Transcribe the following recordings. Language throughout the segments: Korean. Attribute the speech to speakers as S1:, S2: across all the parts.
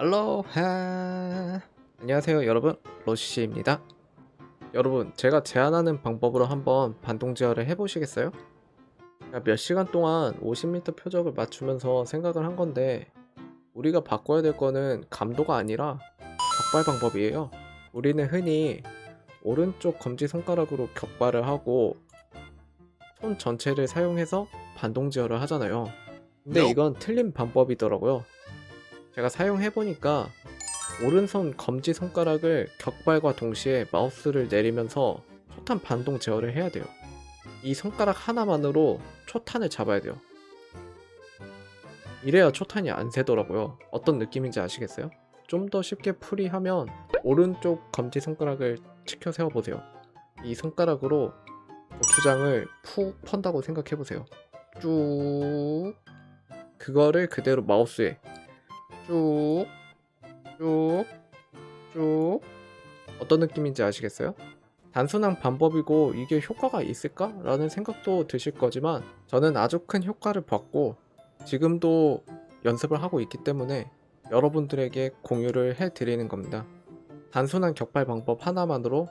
S1: 알로하. 안녕하세요 여러분. 로시입니다. 여러분 제가 제안하는 방법으로 한번 반동 제어를 해보시겠어요? 몇 시간 동안 50m 표적을 맞추면서 생각을 한 건데 우리가 바꿔야 될 거는 감도가 아니라 격발 방법이에요. 우리는 흔히 오른쪽 검지 손가락으로 격발을 하고 손 전체를 사용해서 반동 제어를 하잖아요. 근데 이건 틀린 방법이더라고요 제가 사용해보니까 오른손 검지 손가락을 격발과 동시에 마우스를 내리면서 초탄 반동 제어를 해야 돼요. 이 손가락 하나만으로 초탄을 잡아야 돼요. 이래야 초탄이 안 새더라고요. 어떤 느낌인지 아시겠어요? 좀 더 쉽게 풀이하면 오른쪽 검지 손가락을 치켜 세워보세요. 이 손가락으로 고추장을 푹 펀다고 생각해보세요. 쭉 그거를 그대로 마우스에 쭉, 쭉, 쭉. 어떤 느낌인지 아시겠어요? 단순한 방법이고 이게 효과가 있을까? 라는 생각도 드실 거지만 저는 아주 큰 효과를 봤고 지금도 연습을 하고 있기 때문에 여러분들에게 공유를 해 드리는 겁니다. 단순한 격발 방법 하나만으로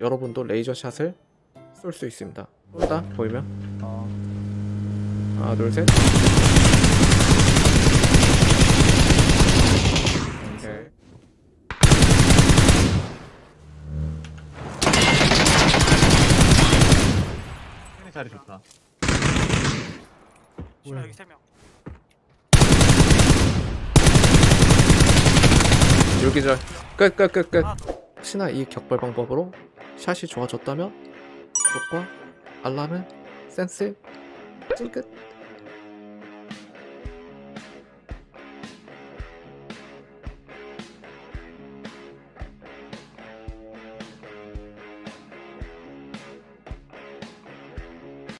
S1: 여러분도 레이저샷을 쏠 수 있습니다. 쏜다 보이면 하나 둘 셋.
S2: 자리 좋다.
S3: 지금 여기 세 명.
S1: 여기절 끝끝끝끝
S3: 하나 더.
S1: 혹시나 이 격발 방법으로 샷이 좋아졌다면 구독과 알람을 센스 찡긋